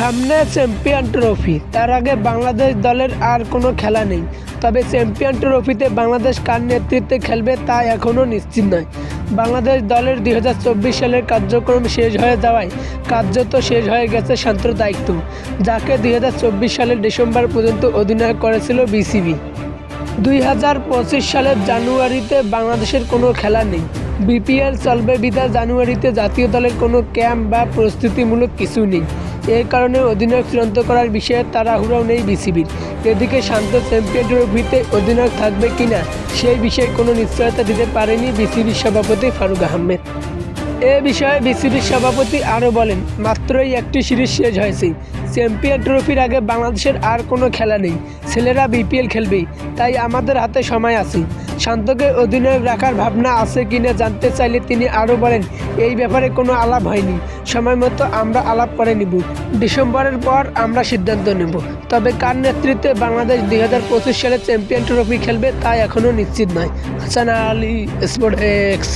সামনে champion trophy. তার আগে বাংলাদেশ দলের আর কোনো খেলা নেই। তবে চ্যাম্পিয়ন ট্রফিতে বাংলাদেশ কার নেতৃত্বে খেলবে তা এখনও নিশ্চিত নয়। বাংলাদেশ দলের দুই হাজার চব্বিশ সালের কার্যক্রম শেষ হয়ে যাওয়ায় কার্যত শেষ হয়ে গেছে শান্তর দায়িত্ব, যাকে দুই হাজার চব্বিশ সালের ডিসেম্বর পর্যন্ত অধিনায়ক করেছিল বিসিবি। দুই হাজার পঁচিশ সালের জানুয়ারিতে বাংলাদেশের কোনো খেলা নেই। বিপিএল চলবে বিদায় জানুয়ারিতে জাতীয় দলের কোনো ক্যাম্প বা প্রস্তুতিমূলক কিছু নেই। এই কারণে অধিনায়ক চূড়ান্ত করার বিষয়ে তাড়াহুড়াও নেই বিসিবির। এদিকে শান্ত চ্যাম্পিয়ন ট্রফিতে অধিনায়ক থাকবে কিনা, সেই বিষয়ে কোনো নিশ্চয়তা দিতে পারেনি বিসিবির সভাপতি ফারুক আহমেদ। এ বিষয়ে বিসিবির সভাপতি আরও বলেন, মাত্রই একটি সিরিজ শেষ হয়েছে। চ্যাম্পিয়ন ট্রফির আগে বাংলাদেশের আর কোনো খেলা নেই। ছেলেরা বিপিএল খেলবেই, তাই আমাদের হাতে সময় আছে। শান্তকে অধিনায়ক রাখার ভাবনা আছে কিনা জানতে চাইলে তিনি আরও বলেন, এই ব্যাপারে কোনো আলাপ হয়নি। সময় মতো আমরা আলাপ করে নিব। ডিসেম্বরের পর আমরা সিদ্ধান্ত নেব। তবে কার নেতৃত্বে বাংলাদেশ দুই হাজার পঁচিশ সালে চ্যাম্পিয়ন ট্রফি খেলবে তা এখনও নিশ্চিত নয়। Hasan Ali sport x